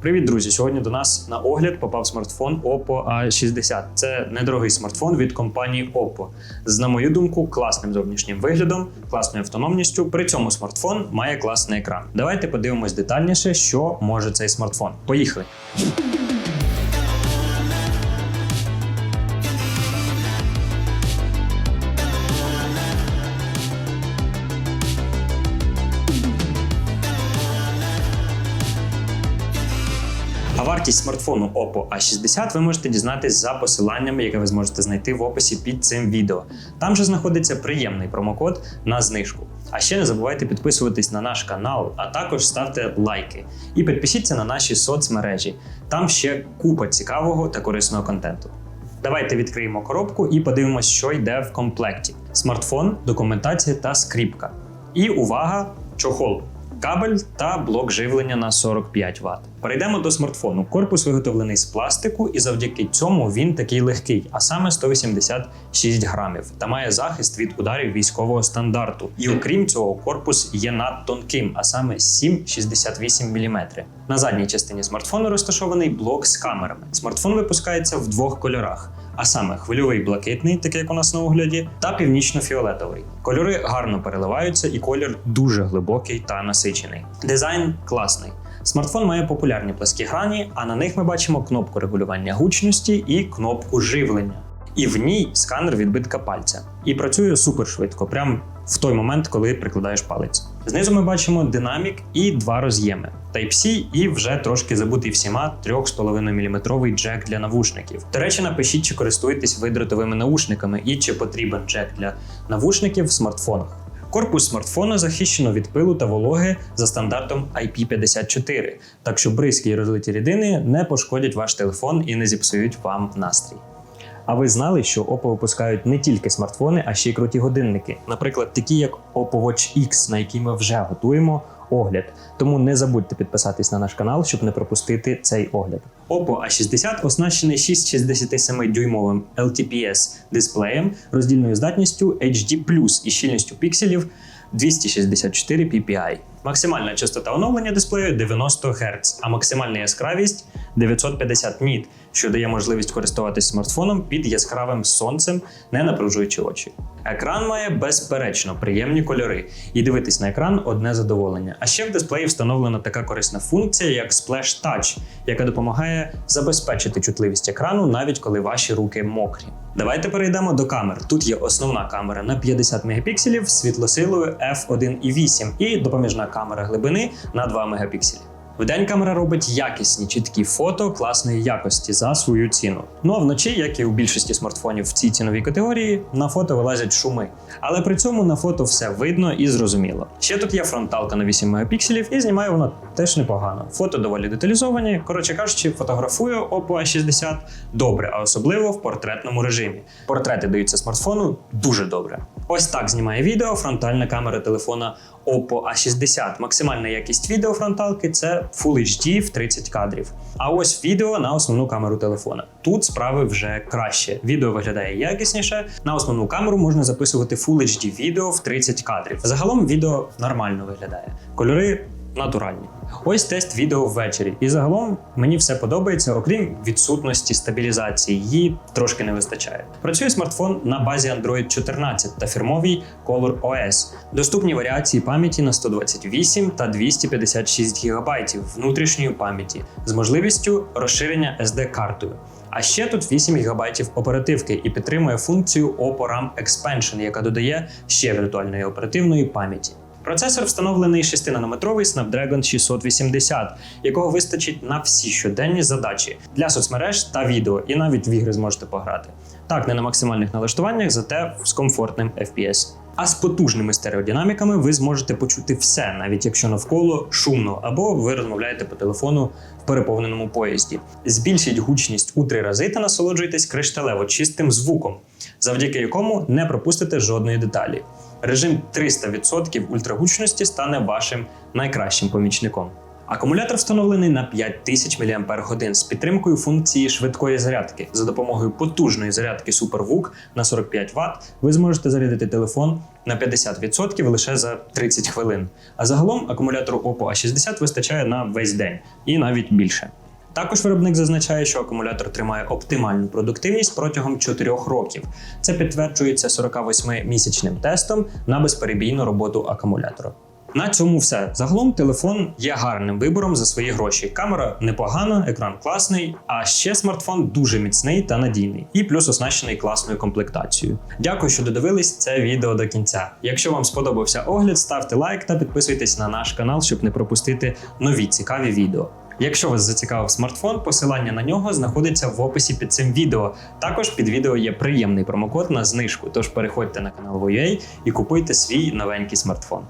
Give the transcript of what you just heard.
Привіт, друзі! Сьогодні до нас на огляд попав смартфон Oppo A60. Це недорогий смартфон від компанії Oppo. З, на мою думку, класним зовнішнім виглядом, класною автономністю. При цьому смартфон має класний екран. Давайте подивимось детальніше, що може цей смартфон. Поїхали! Вартість смартфону Oppo A60 ви можете дізнатись за посиланням, яке ви зможете знайти в описі під цим відео. Там же знаходиться приємний промокод на знижку. А ще не забувайте підписуватись на наш канал, а також ставте лайки. І підпишіться на наші соцмережі. Там ще купа цікавого та корисного контенту. Давайте відкриємо коробку і подивимось, що йде в комплекті: смартфон, документація та скріпка. І увага! Чохол. Кабель та блок живлення на 45 Вт. Перейдемо до смартфону. Корпус виготовлений з пластику, і завдяки цьому він такий легкий, а саме 186 грамів, та має захист від ударів військового стандарту. І окрім цього, корпус є надтонким, а саме 7,68 мм. На задній частині смартфону розташований блок з камерами. Смартфон випускається в двох кольорах. А саме хвильовий блакитний, такий як у нас на огляді, та північно-фіолетовий. Кольори гарно переливаються, і колір дуже глибокий та насичений. Дизайн класний. Смартфон має популярні пласкі грані, а на них ми бачимо кнопку регулювання гучності і кнопку живлення. І в ній сканер відбитка пальця. І працює супер швидко, прям в той момент, коли прикладаєш палець. Знизу ми бачимо динамік і два роз'єми Type-C і вже трошки забутий всіма 3,5 мм джек для навушників. До речі, напишіть, чи користуєтесь ви дротовими наушниками і чи потрібен джек для навушників в смартфонах. Корпус смартфона захищено від пилу та вологи за стандартом IP54, так що бризки і розлиті рідини не пошкодять ваш телефон і не зіпсують вам настрій. А ви знали, що Oppo випускають не тільки смартфони, а ще й круті годинники, наприклад, такі як Oppo Watch X, на який ми вже готуємо огляд. Тому не забудьте підписатись на наш канал, щоб не пропустити цей огляд. Oppo A60 оснащений 6,67 дюймовим LTPS дисплеєм роздільною здатністю HD+, і щільністю пікселів 264 ppi. Максимальна частота оновлення дисплею 90 Гц, а максимальна яскравість 950 ніт, що дає можливість користуватись смартфоном під яскравим сонцем, не напружуючи очі. Екран має безперечно приємні кольори, і дивитись на екран одне задоволення. А ще в дисплеї встановлена така корисна функція, як Splash Touch, яка допомагає забезпечити чутливість екрану, навіть коли ваші руки мокрі. Давайте перейдемо до камер. Тут є основна камера на 50 мегапікселів світлосилою f1.8 і допоміжна камера глибини на 2 мегапікселі. Вдень камера робить якісні чіткі фото класної якості за свою ціну. Ну а вночі, як і у більшості смартфонів в цій ціновій категорії, на фото вилазять шуми. Але при цьому на фото все видно і зрозуміло. Ще тут є фронталка на 8 мегапікселів, і знімає вона теж непогано. Фото доволі деталізовані. Коротше кажучи, фотографує Oppo A60 добре, а особливо в портретному режимі. Портрети даються смартфону дуже добре. Ось так знімає відео фронтальна камера телефона Oppo A60. Максимальна якість відео фронталки це Full HD в 30 кадрів. А ось відео на основну камеру телефона. Тут справи вже краще. Відео виглядає якісніше. На основну камеру можна записувати Full HD відео в 30 кадрів. Загалом відео нормально виглядає. Кольори натуральні. Ось тест відео ввечері. І загалом мені все подобається, окрім відсутності стабілізації. Її трошки не вистачає. Працює смартфон на базі Android 14 та фірмовій Color OS. Доступні варіації пам'яті на 128 та 256 ГБ внутрішньої пам'яті з можливістю розширення SD-картою. А ще тут 8 ГБ оперативки і підтримує функцію Oppo RAM Expansion, яка додає ще віртуальної оперативної пам'яті. Процесор встановлений 6-нанометровий Snapdragon 680, якого вистачить на всі щоденні задачі для соцмереж та відео, і навіть в ігри зможете пограти. Так, не на максимальних налаштуваннях, зате з комфортним FPS. А з потужними стереодинаміками ви зможете почути все, навіть якщо навколо шумно, або ви розмовляєте по телефону в переповненому поїзді. Збільшіть гучність у три рази та насолоджуйтесь кришталево чистим звуком, завдяки якому не пропустите жодної деталі. Режим 300% ультрагучності стане вашим найкращим помічником. Акумулятор встановлений на 5000 мАч з підтримкою функції швидкої зарядки. За допомогою потужної зарядки SuperVOOC на 45 Вт ви зможете зарядити телефон на 50% лише за 30 хвилин. А загалом акумулятору Oppo A60 вистачає на весь день і навіть більше. Також виробник зазначає, що акумулятор тримає оптимальну продуктивність протягом 4 років. Це підтверджується 48-місячним тестом на безперебійну роботу акумулятора. На цьому все. Загалом телефон є гарним вибором за свої гроші. Камера непогана, екран класний, а ще смартфон дуже міцний та надійний, і плюс оснащений класною комплектацією. Дякую, що додивились це відео до кінця. Якщо вам сподобався огляд, ставте лайк та підписуйтесь на наш канал, щоб не пропустити нові цікаві відео. Якщо вас зацікавив смартфон, посилання на нього знаходиться в описі під цим відео. Також під відео є приємний промокод на знижку. Тож переходьте на канал Voyay і купуйте свій новенький смартфон.